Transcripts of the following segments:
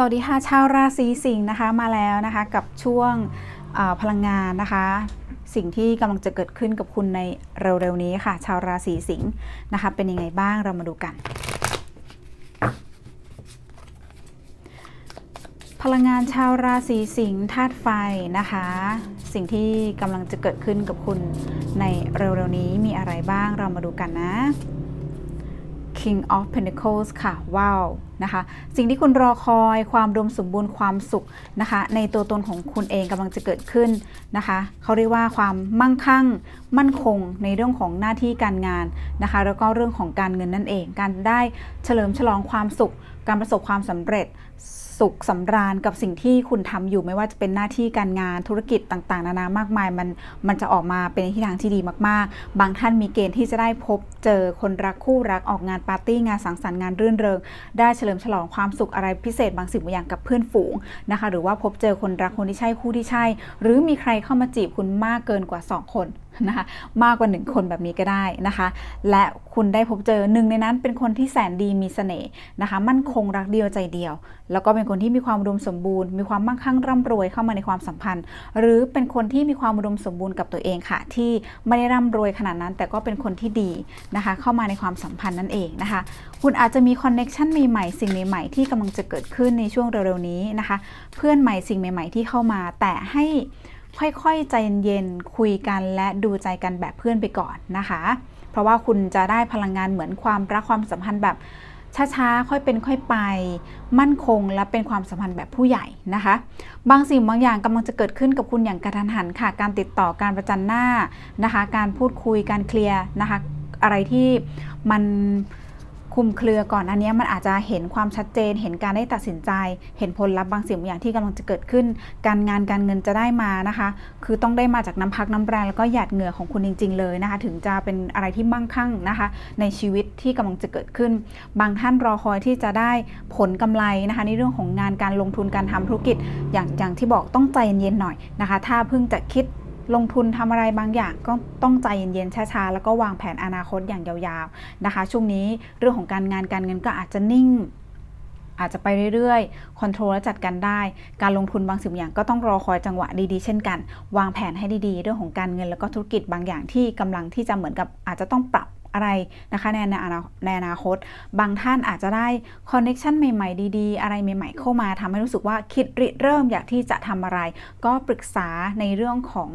สวัสดีค่ะชาวราศีสิงห์นะคะมาแล้วนะคะกับช่วงพลังงานนะคะ สิ่งที่กำลังจะเกิดขึ้นกับคุณในเร็วๆนี้ค่ะ ชาวราศีสิงห์นะคะเป็นยังไงบ้างเรามาดูกัน พลังงานชาวราศีสิงห์ธาตุไฟนะคะ สิ่งที่กำลังจะเกิดขึ้นกับคุณในเร็วๆนี้มีอะไรบ้างเรามาดูกันนะ King of Pentacles ค่ะ ว้าว นะคะ สิ่งที่คุณรอคอยความดมสมบูรณ์ความสุขนะคะ ในตัวตนของคุณเองกำลังจะเกิดขึ้นนะคะ เขาเรียกว่าความมั่งคั่ง มั่นคงในเรื่องของหน้าที่การงานนะคะ แล้วก็เรื่องของการเงินนั่นเอง การได้เฉลิมฉลองความสุข การประสบความสำเร็จ สุขสำราญกับสิ่งที่คุณทำอยู่ไม่ว่าจะเป็นหน้าที่การงานธุรกิจต่างๆ นานามากมายมันมันจะออกมาเป็นในทิศทางที่ดีมากๆ บางท่านมีเกณฑ์ที่จะได้พบเจอคนรักคู่รักออกงานปาร์ตี้งานสังสรรค์งานรื่นเริง ได้เฉลิมฉลองความสุขอะไรพิเศษบางสิ่งบางอย่างกับเพื่อนฝูงนะคะ หรือว่าพบเจอคนรักคนที่ใช่คู่ที่ใช่ หรือมีใครเข้ามาจีบคุณมากเกินกว่า 2 คนนะคะมากกว่า 1 คนแบบนี้ก็ได้นะคะ และคุณได้พบเจอหนึ่งในนั้นเป็นคนที่แสนดีมีเสน่ห์นะคะ มั่นคงรักเดียวใจเดียว แล้วก็เป็นคนที่มีความอุดมสมบูรณ์ มีความมั่งคั่งร่ำรวยเข้ามาในความสัมพันธ์ หรือเป็นคนที่มีความอุดมสมบูรณ์กับตัวเองค่ะ ที่ไม่ได้ร่ำรวยขนาดนั้น แต่ก็เป็นคนที่ดีนะคะ เข้ามาในความสัมพันธ์นั่นเองนะคะ คุณอาจจะมีคอนเน็ชันใหม่ๆสิ่งใหม่ๆที่กำลังจะเกิดขึ้นในช่วงเร็วๆนี้นะคะ เพื่อนใหม่สิ่งใหม่ ๆที่เข้ามา แต่ให้ค่อยๆใจเย็นๆคุยกันและดูใจกันแบบเพื่อนไปก่อนนะคะ เพราะว่าคุณจะได้พลังงานเหมือนความรักความสัมพันธ์แบบ ช้าๆ ค่อยเป็นค่อยไป มั่นคงและเป็นความสัมพันธ์แบบผู้ใหญ่นะคะ บางสิ่งบางอย่างกำลังจะเกิดขึ้นกับคุณอย่างกระทันหันค่ะ การติดต่อการประจันหน้านะคะ การพูดคุยการเคลียร์นะคะ อะไรที่มัน คุมเครือก่อนอันนี้มันอาจจะเห็นความชัดเจน เห็นการได้ตัดสินใจ เห็นผลลัพธ์บางสิ่งบางอย่างที่กำลังจะเกิดขึ้น การงานการเงินจะได้มานะคะ คือต้องได้มาจากน้ำพักน้ำแรงแล้วก็หยาดเหงื่อของคุณจริง ๆ เลยนะคะ ถึงจะเป็นอะไรที่มั่งคั่งนะคะ ในชีวิตที่กำลังจะเกิดขึ้น บางท่านรอคอยที่จะได้ผลกำไรนะคะ ในเรื่องของงานการลงทุนการทำธุรกิจอย่างอย่างที่บอกต้องใจเย็นๆหน่อยนะคะ ถ้าเพิ่งจะคิด ลงทุนทำอะไรบางอย่างก็ต้องใจเย็นๆช้าๆแล้วก็วางแผนอนาคตอย่างยาวๆนะคะ ช่วงนี้เรื่องของการงานการเงินก็อาจจะนิ่งอาจจะไปเรื่อยๆ คอนโทรลและจัดการได้ การลงทุนบางสิ่งบางอย่างก็ต้องรอคอยจังหวะดีๆ เช่นกัน วางแผนให้ดีๆ เรื่องของการเงินแล้วก็ธุรกิจบางอย่างที่กำลังที่จะเหมือนกับอาจจะต้องปรับ อะไรนะคะในอนาในอนาคต บางท่านอาจจะได้คอนเน็ชันใหม่ ๆ ดีๆ อะไรใหม่ ๆ เข้ามาทำให้รู้สึกว่าคิดริเริ่มอยากที่จะทำอะไร ก็ปรึกษาในเรื่องของ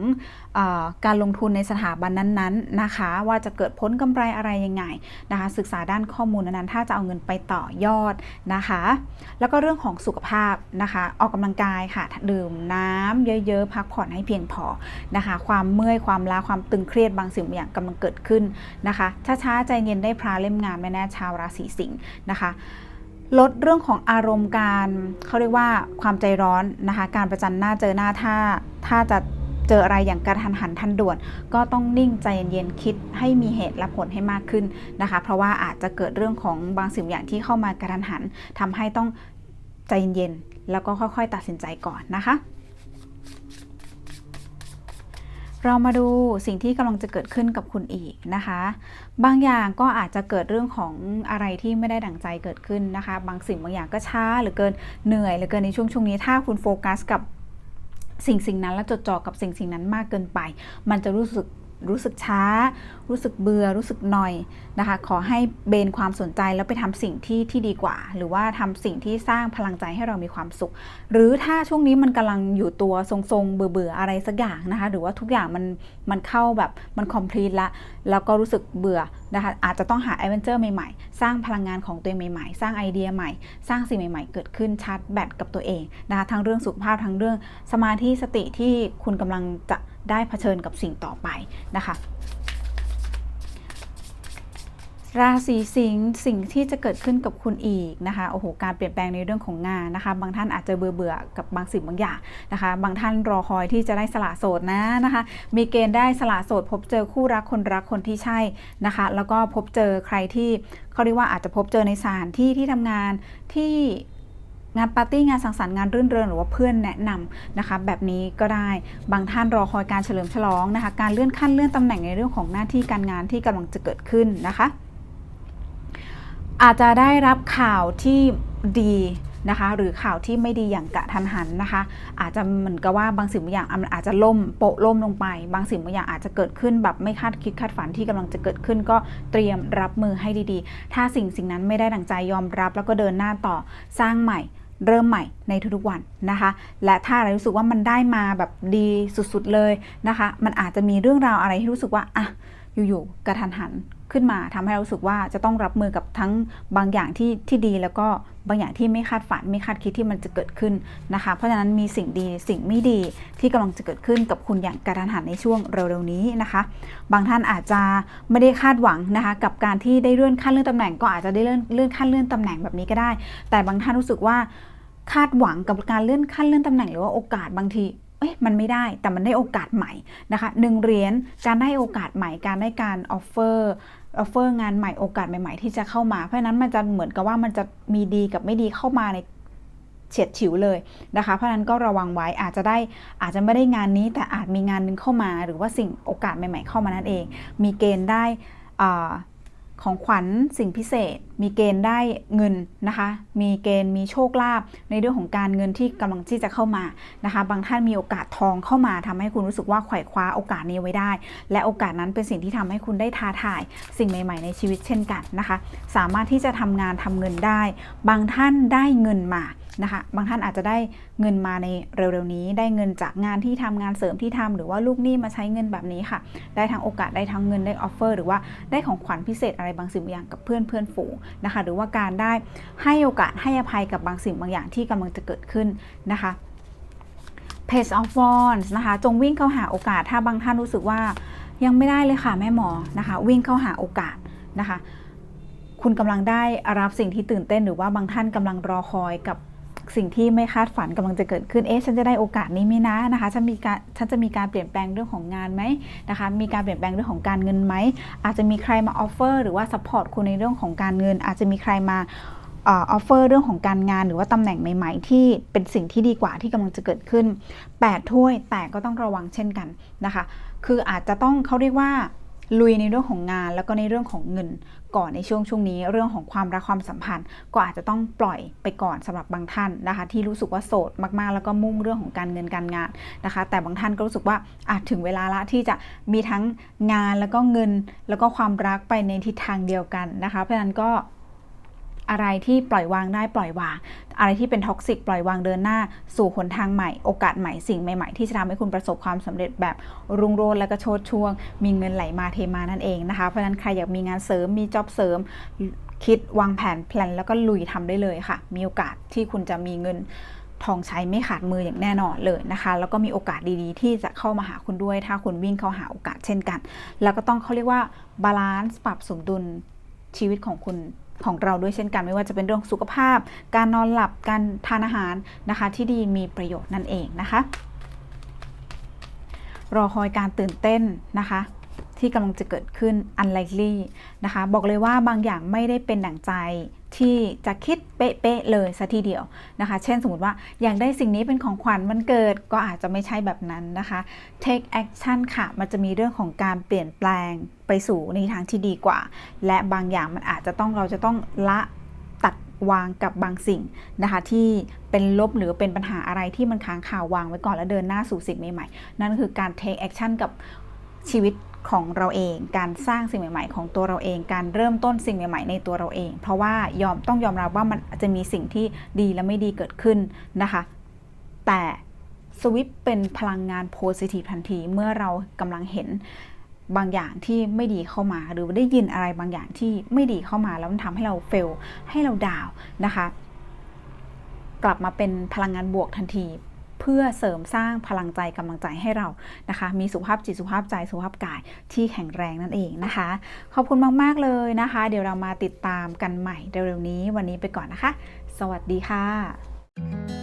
อการลงทุนในสถาบันนั้นๆนะคะ ว่าจะเกิดพ้นกำไรอะไรยังไงนะคะศึกษาด้านข้อมูลนั้นๆถ้าจะเอาเงินไปต่อยอดนะคะ แล้วก็เรื่องของสุขภาพนะคะ ออกกำลังกายค่ะดื่มน้ำเยอะๆ พักผ่อนให้เพียงพอนะคะ ความเมื่อยความล้าความตึงเครียดบางสิ่งบางอย่างกำลังเกิดขึ้นนะคะช้าๆ ใจเย็นได้พราเล่มงามแน่ๆชาวราศีสิงห์นะคะลดเรื่องของอารมณ์การเขาเรียกว่าความใจร้อนนะคะ การประจันหน้าเจอหน้าถ้าถ้าจะเจออะไรอย่างกระทันหันทันด่วน ก็ต้องนิ่งใจเย็นๆคิดให้มีเหตุและผลให้มากขึ้นนะคะ เพราะว่าอาจจะเกิดเรื่องของบางสิ่งอย่างที่เข้ามากระทันหันทำให้ต้องใจเย็นๆแล้วก็ค่อย ๆ ตัดสินใจก่อนนะคะ เรามาดูสิ่งที่กำลังจะเกิดขึ้นกับคุณอีกนะคะ บางอย่างก็อาจจะเกิดเรื่องของอะไรที่ไม่ได้ดั่งใจเกิดขึ้นนะคะ บางสิ่งบางอย่างก็ช้าหรือเกินเหนื่อยหรือเกินในช่วงช่วงนี้ถ้าคุณโฟกัสกับสิ่งสิ่งนั้นและจดจ่อกับสิ่งสิ่งนั้นมากเกินไป มันจะรู้สึก รู้สึกช้า รู้สึกเบื่อ รู้สึกหน่อยนะคะ ขอให้เบนความสนใจแล้วไปทำสิ่งที่ที่ดีกว่า หรือว่าทำสิ่งที่สร้างพลังใจให้เรามีความสุข หรือถ้าช่วงนี้มันกำลังอยู่ตัวทรงๆ เบื่อๆอะไรสักอย่างนะคะ หรือว่าทุกอย่างมันมันเข้าแบบมันคอมพลีทละ แล้วก็รู้สึกเบื่อนะคะ อาจจะต้องหาแอดเวนเจอร์ใหม่ๆ สร้างพลังงานของตัวเองใหม่ๆ สร้างไอเดียใหม่ สร้างสิ่งใหม่ ๆ เกิดขึ้นชาร์จแบตกับตัวเองนะคะ ทั้งเรื่องสุขภาพ ทั้งเรื่องสมาธิ สติที่คุณกำลังจะ ได้เผชิญกับสิ่งต่อไปนะคะราศีสิงห์สิ่งที่จะเกิดขึ้นกับคุณอีกนะคะโอ้โหการเปลี่ยนแปลงในเรื่องของงานนะคะ บางท่านอาจจะเบื่อเบื่อกับบางสิ่งบางอย่างนะคะ บางท่านรอคอยที่จะได้สละโสดนะนะคะ มีเกณฑ์ได้สละโสด พบเจอคู่รักคนรักคนที่ใช่นะคะ แล้วก็พบเจอใครที่เขาเรียกว่าอาจจะพบเจอในสถานที่ที่ทำงานที่ งานปาร์ตี้งานสังสรรค์งานรื่นเริงหรือว่าเพื่อนแนะนำนะคะแบบนี้ก็ได้บางท่านรอคอยการเฉลิมฉลองนะคะการเลื่อนขั้นเลื่อนตำแหน่งในเรื่องของหน้าที่การงานที่กำลังจะเกิดขึ้นนะคะอาจจะได้รับข่าวที่ดีนะคะหรือข่าวที่ไม่ดีอย่างกะทันหันนะคะ อาจจะเหมือนกับว่าบางสิ่งบางอย่างอาจจะล่มโปะล่มลงไป บางสิ่งบางอย่างอาจจะเกิดขึ้นแบบไม่คาดคิดคาดฝันที่กำลังจะเกิดขึ้น ก็เตรียมรับมือให้ดีๆ ถ้าสิ่งสิ่งนั้นไม่ได้ดังใจยอมรับ แล้วก็เดินหน้าต่อสร้างใหม่ เริ่มใหม่ในทุกๆวันนะคะ และถ้าอะไรรู้สึกว่ามันได้มาแบบดีสุดๆเลยนะคะ มันอาจจะมีเรื่องราวอะไรที่รู้สึกว่าอะอยู่ๆกระทันหัน ขึ้นมาทำให้เรารู้สึกว่าจะต้องรับมือกับทั้งบางอย่างที่ที่ดี แล้วก็บางอย่างที่ไม่คาดฝันไม่คาดคิดที่มันจะเกิดขึ้นนะคะ เพราะฉะนั้นมีสิ่งดีสิ่งไม่ดีที่กำลังจะเกิดขึ้นกับคุณอย่างกระทันหันในช่วงเร็วๆนี้นะคะ บางท่านอาจจะไม่ได้คาดหวังนะคะกับการที่ได้เลื่อนขั้นเลื่อนตำแหน่งก็อาจจะได้เลื่อนเลื่อนขั้นเลื่อนตำแหน่งแบบนี้ก็ได้ แต่บางท่านรู้สึกว่าคาดหวังกับการเลื่อนขั้นเลื่อนตำแหน่งหรือว่าโอกาสบางทีเอ้ยมันไม่ได้แต่มันได้โอกาสใหม่นะคะหนึ่งเหรียญการได้โอกาสใหม่ การได้การออฟเฟอร์ ออฟเฟอร์งานใหม่โอกาสใหม่ ๆ ที่จะเข้ามา เพราะนั้นมันจะเหมือนกับว่ามันจะมีดีกับไม่ดีเข้ามาในเฉียดฉิวเลยนะคะ เพราะนั้นก็ระวังไว้อาจจะได้อาจจะไม่ได้งานนี้ แต่อาจมีงานหนึงเข้ามา หรือว่าสิ่งโอกาสใหม่ ๆ เข้ามานั่นเอง มีเกณฑ์ได้อ่า ของขวัญสิ่งพิเศษ มีเกณฑ์ได้เงินนะคะ มีเกณฑ์มีโชคลาภในเรื่องของการเงินที่กำลังที่จะเข้ามานะคะ บางท่านมีโอกาสทองเข้ามาทำให้คุณรู้สึกว่าไขว่คว้าโอกาสนี้ไว้ได้ และโอกาสนั้นเป็นสิ่งที่ทำให้คุณได้ท้าทาย สิ่งใหม่ ๆ ในชีวิตเช่นกันนะคะ สามารถที่จะทำงานทำเงินได้ บางท่านได้เงินมา นะคะ บางท่านอาจจะได้เงินมาในเร็วๆนี้ ได้เงินจากงานที่ทำงานเสริมที่ทำหรือว่าลูกหนี้มาใช้เงินแบบนี้ค่ะ ได้ทั้งโอกาสได้ทั้งเงินได้ออฟเฟอร์หรือว่าได้ของขวัญพิเศษอะไรบางสิ่งบางอย่างกับเพื่อนเพื่อนฝูงนะคะ หรือว่าการได้ให้โอกาสให้อภัยกับบางสิ่งบางอย่างที่กำลังจะเกิดขึ้นนะคะ Page of Wands นะคะ จงวิ่งเข้าหาโอกาส ถ้าบางท่านรู้สึกว่ายังไม่ได้เลยค่ะแม่หมอนะคะ วิ่งเข้าหาโอกาสนะคะ คุณกำลังได้รับสิ่งที่ตื่นเต้นหรือว่าบางท่านกำลังรอคอยกับ สิ่งที่ไม่คาดฝันกำลังจะเกิดขึ้น เอ๊ะ ฉันจะได้โอกาสนี้ไหมนะนะคะ ฉันมีการ ฉันจะมีการเปลี่ยนแปลงเรื่องของงานไหมนะคะ มีการเปลี่ยนแปลงเรื่องของการเงินไหม อาจจะมีใครมาออฟเฟอร์หรือว่าซัพพอร์ตคุณในเรื่องของการเงิน อาจจะมีใครมาออฟเฟอร์เรื่องของการงานหรือว่าตำแหน่งใหม่ ๆ ที่เป็นสิ่งที่ดีกว่าที่กำลังจะเกิดขึ้น 8 ถ้วยแต่ก็ต้องระวังเช่นกันนะคะ คืออาจจะต้องเขาเรียกว่า ลุยในเรื่องของงาน แล้วก็ในเรื่องของเงินก่อนในช่วงช่วงนี้ เรื่องของความรักความสัมพันธ์ ก็อาจจะต้องปล่อยไปก่อนสำหรับบางท่านนะคะ ที่รู้สึกว่าโสดมากๆ แล้วก็มุ่งเรื่องของการเงินการงานนะคะ แต่บางท่านก็รู้สึกว่าอาจถึงเวลาละที่จะมีทั้งงานแล้วก็เงินแล้วก็ความรักไปในทิศทางเดียวกันนะคะ เพราะฉะนั้นก็ อะไรที่ปล่อยวางได้ปล่อยวาง อะไรที่เป็นท็อกซิกปล่อยวางเดินหน้า สู่หนทางใหม่ โอกาสใหม่สิ่งใหม่ๆ ที่จะทำให้คุณประสบความสำเร็จแบบรุ่งโรจน์และก็โชดช่วง มีเงินไหลมาเทมานั่นเองนะคะ เพราะฉะนั้นใครอยากมีงานเสริมมีจ็อบเสริมคิดวางแผนแพลนแล้วก็ลุยทำได้เลยค่ะ มีโอกาสที่คุณจะมีเงินทองใช้ไม่ขาดมืออย่างแน่นอนเลยนะคะ แล้วก็มีโอกาสดีๆ ที่จะเข้ามาหาคุณด้วย ถ้าคุณวิ่งเข้าหาโอกาสเช่นกัน แล้วก็ต้องเขาเรียกว่าบาลานซ์ปรับสมดุลชีวิตของคุณ ของเราด้วยเช่นกันไม่ว่าจะเป็นเรื่องสุขภาพ การนอนหลับการทานอาหารนะคะที่ดีมีประโยชน์นั่นเองนะคะ รอคอยการตื่นเต้นนะคะ ที่กำลังจะเกิดขึ้น unlikely นะคะ บอกเลยว่าบางอย่างไม่ได้เป็นดั่งใจที่จะคิดเป๊ะๆเลยซะทีเดียวนะคะ เช่นสมมติว่าอยากได้สิ่งนี้เป็นของขวัญวันเกิดก็อาจจะไม่ใช่แบบนั้นนะคะ take action ค่ะ มันจะมีเรื่องของการเปลี่ยนแปลงไปสู่ในทางที่ดีกว่า และบางอย่างมันอาจจะต้องเราจะต้องละตัดวางกับบางสิ่งนะคะ ที่เป็นลบหรือเป็นปัญหาอะไรที่มันค้างคาวางไว้ก่อนแล้วเดินหน้าสู่สิ่งใหม่ๆ นั่นคือการ take action กับชีวิต ของเราเอง การสร้างสิ่งใหม่ ๆ ของตัวเราเอง การเริ่มต้นสิ่งใหม่ ๆ ในตัวเราเอง เพราะว่ายอมต้องยอมรับว่ามันจะมีสิ่งที่ดีและไม่ดีเกิดขึ้นนะคะ แต่สวิปเป็นพลังงานโพซิทีฟทันทีเมื่อเรากำลังเห็นบางอย่างที่ไม่ดีเข้ามา หรือได้ยินอะไรบางอย่างที่ไม่ดีเข้ามาแล้วมันทำให้เราเฟลให้เราดาวนะคะ กลับมาเป็นพลังงานบวกทันที เพื่อเสริมสร้างพลังใจกำลังใจให้เรานะคะ มีสุขภาพจิตสุขภาพใจสุขภาพกายที่แข็งแรงนั่นเองนะคะ ขอบคุณมาก ๆ เลยนะคะ เดี๋ยวเรามาติดตามกันใหม่เร็วๆนี้วันนี้ไปก่อนนะคะ สวัสดีค่ะ